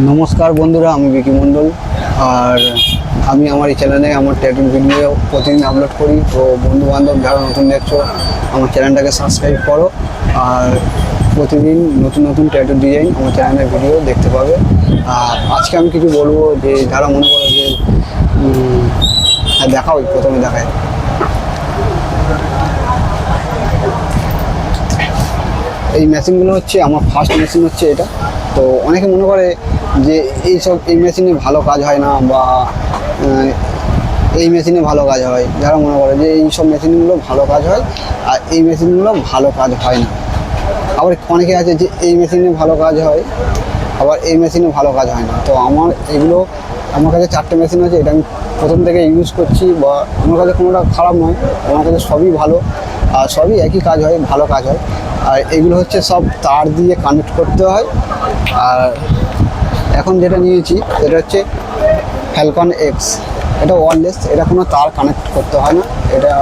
নমস্কার বন্ধুরা, আমি বিকি মণ্ডল। আর আমি আমার এই চ্যানেলে আমার ট্যাটুর ভিডিও প্রতিদিন আপলোড করি। তো বন্ধু বান্ধব যারা নতুন দেখছ, আমার চ্যানেলটাকে সাবস্ক্রাইব করো। আর প্রতিদিন নতুন নতুন ট্যাটুর ডিজাইন আমার চ্যানেলের ভিডিও দেখতে পাবে। আর আজকে আমি কিছু বলব যে, যারা মনে করো যে হ্যাঁ দেখাও, প্রথমে দেখায় এই মেশিনগুলো হচ্ছে, আমার ফার্স্ট মেশিন হচ্ছে এটা। তো অনেকে মনে করে যে এই সব, এই মেশিনে ভালো কাজ হয় না বা এই মেশিনে ভালো কাজ হয়। যারা মনে করে যে এই সব মেশিনগুলো ভালো কাজ হয় আর এই মেশিনগুলো ভালো কাজ হয় না। আবার অনেকে আছে যে এই মেশিনে ভালো কাজ হয়, আবার এই মেশিনে ভালো কাজ হয় না। তো আমার এগুলো, আমার কাছে চারটে মেশিন আছে, এটা আমি প্রথম থেকে ইউজ করছি বা আমার কাছে কোনোটা খারাপ নয়, আমার কাছে সবই ভালো। আর সবই একই কাজ হয়, ভালো কাজ হয়। আর এগুলো হচ্ছে সব তার দিয়ে কানেক্ট করতে হয়। আর এখন যেটা নিয়েছি এটা হচ্ছে ফ্যালকন এক্স এটা ওয়ারলেস এটা কোনো তার কানেক্ট করতে হয় না। এটা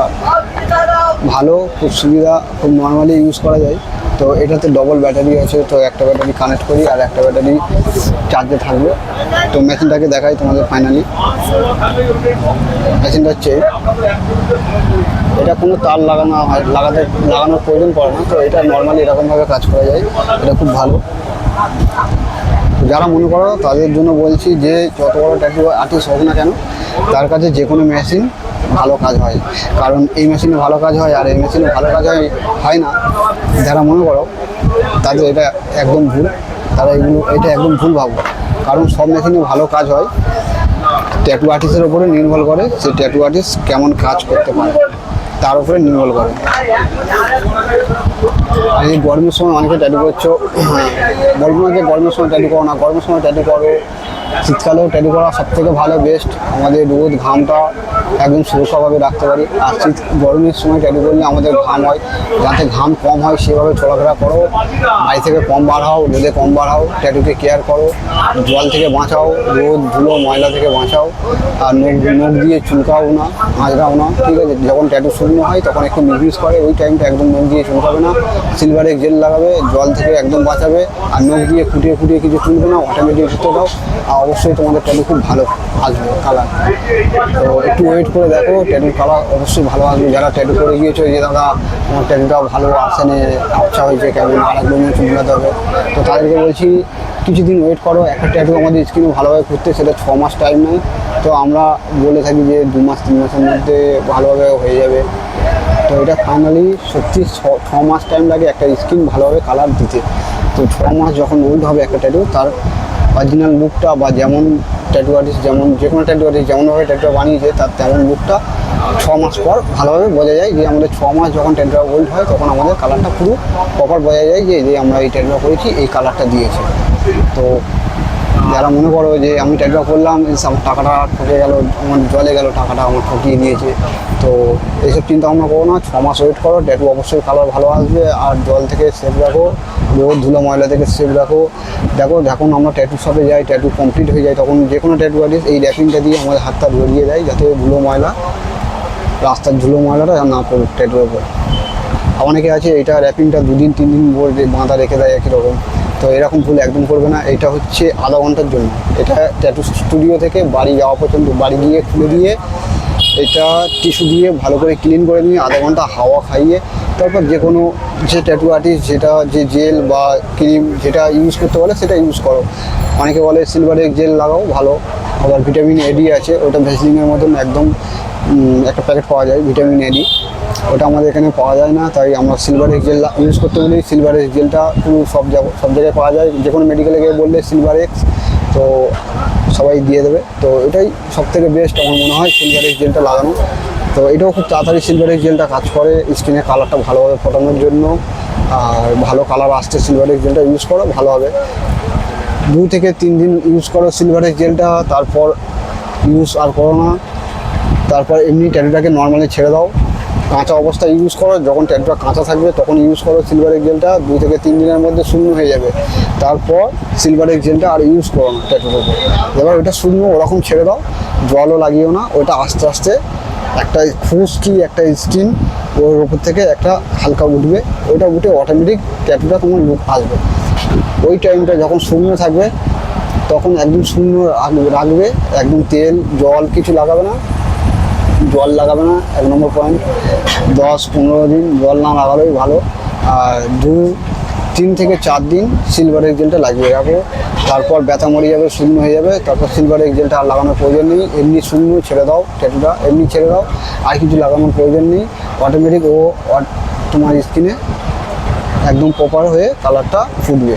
ভালো, খুব সুবিধা, খুব নর্মালি ইউজ করা যায়। তো এটাতে ডবল ব্যাটারি আছে, তো একটা ব্যাটারি কানেক্ট করি আর একটা ব্যাটারি চার্জে থাকবে। তো মেশিনটাকে দেখাই তোমাদের ফাইনালি মেশিনটা হচ্ছে, এটা কোনো তার লাগানো হয়, লাগাতে, লাগানোর প্রয়োজন পড়ে না। তো এটা নর্মালি এরকমভাবে কাজ করা যায়। এটা খুব ভালো। যারা মনে করো, তাদের জন্য বলছি যে, যত বড় ট্যাটু আর্টিস্ট হোক না কেন, তার কাছে যে কোনো মেশিন ভালো কাজ হয়। কারণ এই মেশিনে ভালো কাজ হয়, আর এই মেশিনে ভালো কাজ হয় না। যারা মনে করো, তাদের এটা একদম ভুল। তারা এগুলো, এটা একদম ভুল ভাবো। কারণ সব মেশিনে ভালো কাজ হয়। ট্যাটু আর্টিস্টের উপরে নির্ভর করে সে ট্যাটু আর্টিস্ট কেমন কাজ করতে পারে। তার উপরে নির্ভর করে। এই গরমের সময় অনেকে ট্যাটু করছ। বলব না যে গরমের সময় ট্যাটু করো না, গরমের সময় ট্যাটু করো। শীতকালেও ট্যাটু করা সব থেকে ভালো বেস্ট আমাদের রোদ, ঘামটা একদম সুরক্ষাভাবে রাখতে পারি। আর শীত, গরমের সময় ট্যাটু করলে আমাদের ঘাম হয়। যাতে ঘাম কম হয়, সেভাবে চলাফেরা করো। বাড়ি থেকে কম বার হও, রোদে কম বার হও ট্যাটুকে কেয়ার করো। জল থেকে বাঁচাও, রোদ, ধুলো, ময়লা থেকে বাঁচাও। আর নখ নখ দিয়ে চুলকাও না, আঁচড়াও না, ঠিক আছে? যখন ট্যাটু শুকনো হয়, তখন একটু মিসমিস করে। ওই টাইমটা একদম নখ দিয়ে চুলকাবে না। সিলভারের জেল লাগাবে, জল থেকে একদম বাঁচাবে, আর নখ দিয়ে ফুটিয়ে ফুটিয়ে কিছু চুলবে না অটোমেটিক সুতো দাও, আর অবশ্যই তোমাদের ট্যাটু খুব ভালো আসবে কালার তো একটু ওয়েট করে দেখো ট্যাটুর কালার অবশ্যই ভালো আসবে। যারা ট্যাটু করে গিয়েছো যে দাদা আমার ট্যাটুটা ভালো আসেনি আচ্ছা হয়েছে কেমন আর একদম চুলকাতে হবে। তো তাদেরকে বলছি, কিছুদিন ওয়েট করো, একটা ট্যাটু আমাদের স্কিনে ভালোভাবে করতে সেটা ছ মাস টাইম নেয়। তো আমরা বলে থাকি যে দু মাস, তিন মাসের মধ্যে ভালোভাবে হয়ে যাবে। তো এটা ফাইনালি সত্যি ছ মাস টাইম লাগে একটা স্কিন ভালোভাবে কালার দিতে। তো ছ মাস যখন ওল্ড হবে একটা ট্যাটু তার অরিজিনাল লুকটা বা যেমন ট্যাটু আর্টিস্ট যেমন যে কোনো ট্যাটু আর্টিস্ট যেমনভাবে ট্যাটুটা বানিয়েছে, তার তেমন লুকটা ছ মাস পর ভালোভাবে বোঝা যায় যে আমাদের ছ মাস যখন ট্যাটুটা ওল্ড হয়, তখন আমাদের কালারটা পুরো প্রপার বোঝা যায় যে যে আমরা এই ট্যাটুটা করেছি, এই কালারটা দিয়েছে। তো যারা মনে করো যে আমি ট্যাটুটা করলাম টাকাটা ঠকে গেল, আমার জলে গেল, টাকাটা আমার ঠকিয়ে দিয়েছে। তো এইসব চিন্তা ভাবনা করো না, ছ মাস ওয়েট করো ট্যাটু অবশ্যই কালার ভালো আসবে, আর জল থেকে সেভ রাখো রোদ ধুলো ময়লা থেকে সেভ রাখো। দেখো, যখন আমরা ট্যাটু শপে যাই ট্যাটু কমপ্লিট হয়ে যায়, তখন যে কোনো ট্যাটু আর্টিস্ট এই র্যাপিংটা দিয়ে আমাদের হাতটা ধরিয়ে দেয়, যাতে ধুলো ময়লা, রাস্তার ধুলো ময়লাটা না পড়ুক ট্যাটুর উপর। অনেকে আছে, এটা র্যাপিংটা দুদিন তিন দিন বাঁধা রেখে দেয় একই রকম। তো এরকম ভুল একদম করবে না। এটা হচ্ছে আধা ঘণ্টার জন্য। এটা ট্যাটু স্টুডিও থেকে বাড়ি যাওয়া পর্যন্ত, বাড়ি গিয়ে খুলে দিয়ে এটা টিস্যু দিয়ে ভালো করে ক্লিন করে নিয়ে আধা ঘণ্টা হাওয়া খাইয়ে তারপর যে কোনো যে ট্যাটু আর্টিস্ট যেটা যে জেল বা ক্রিম যেটা ইউজ করতে বলে সেটা ইউজ করো। অনেকে বলে সিলভারের জেল লাগাও, ভালো। আবার ভিটামিন এডি আছে, ওটা ভেসলিনের মতন একদম একটা প্যাকেট পাওয়া যায় ভিটামিন এডি ওটা আমাদের এখানে পাওয়া যায় না, তাই আমরা সিলভার এক্স জেল ইউজ করতে বলি সিলভার এক্স জেলটা সব সব জায়গায় পাওয়া যায়। যে কোনো মেডিকেলে গিয়ে বললে সিলভার এক্স তো সবাই দিয়ে দেবে। তো এটাই সব থেকে বেস্ট আমার মনে হয় সিলভার এক্স জেলটা লাগানো। তো এটাও খুব তাড়াতাড়ি সিলভার এক্স জেলটা কাজ করে স্কিনের কালারটা ভালোভাবে ফোটানোর জন্য। আর ভালো কালার আসতে সিলভার এক্স জেলটা ইউজ করো, ভালো হবে। দু থেকে তিন দিন ইউজ করো সিলভার এক্স জেলটা তারপর ইউজ আর করো না। তারপর এমনি ট্যাটুটাকে নর্মালি ছেড়ে দাও। কাঁচা অবস্থা ইউজ করো, যখন ট্যাটুটা কাঁচা থাকবে তখন ইউজ করো সিলভারের জেলটা দুই থেকে তিন দিনের মধ্যে শূন্য হয়ে যাবে। তারপর সিলভারের জেলটা আর ইউজ করো না ট্যাটুর উপর। এবার ওটা শূন্য, ওরকম ছেড়ে দাও, জলও লাগিও না, ওটা আস্তে আস্তে একটা খুশকি, একটা স্কিন ওর উপর থেকে একটা হালকা উঠবে। ওইটা উঠে অটোমেটিক ট্যাটুটা তোমার লুক আসবে। ওই টাইমটা যখন শূন্য থাকবে, তখন একদম শূন্য রাখ- রাখবে, একদম তেল, জল কিছু লাগাবে না। জল লাগাবে না, এক নম্বর পয়েন্ট দশ, পনেরো দিন জল না লাগালেই ভালো। আর দু তিন থেকে চার দিন সিলভার এক্সেলটা লাগিয়ে রাখো। তারপর ব্যথা মরে যাবে, শূন্য হয়ে যাবে, তারপর সিলভার এক্সেলটা আর লাগানোর প্রয়োজন নেই। এমনি শূন্য ছেড়ে দাও ট্যাটুটা এমনি ছেড়ে দাও, আর কিছু লাগানোর প্রয়োজন নেই। অটোমেটিক ও তোমার স্কিনে একদম প্রপার হয়ে কালারটা ফুটবে।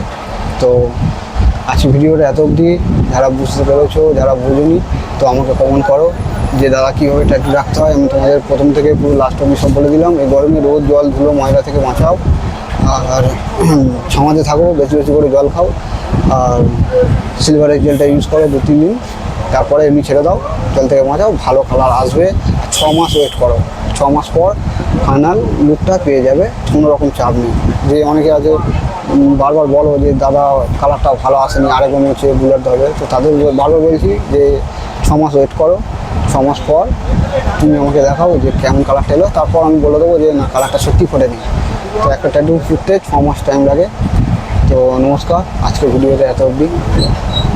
তো আজকে ভিডিওটা এত অবধি। যারা বুঝতে পেরেছ, যারা বোঝোনি, তো আমাকে কমেন্ট করো। যে দাদা কীভাবে ট্যাটু রাখতে হয়, আমি তোমাদের প্রথম থেকে পুরো লাস্ট অবধি সব বলে দিলাম। এই গরমে রোদ, জল, ধুলো, ময়লা থেকে বাঁচাও। আর সমাজে থাকো, বেশি বেশি করে জল খাও। আর সিলভারের জেলটা ইউজ করো দু, তিন দিন। তারপরে এমনি ছেড়ে দাও, জল থেকে বাঁচাও, ভালো কালার আসবে। ছ মাস ওয়েট করো। ছ মাস পর ফাইনাল লুকটা পেয়ে যাবে, কোনো রকম চাপ নেই। যে অনেকে আছে বারবার বলো যে, দাদা কালারটা ভালো আসেনি আরেকবার হচ্ছে বুলেট হবে তো তাদের বারবার বলছি যে, ছ মাস ওয়েট করো। ছ মাস পর তুমি আমাকে দেখাও যে কেমন কালারটা এলো। তারপর আমি বলে দেবো যে, না কালারটা সত্যি ফোটেনি তো একটা ট্যাটু ফুটতে ছ মাস টাইম লাগে। তো নমস্কার, আজকের ভিডিওটা এত অবধি।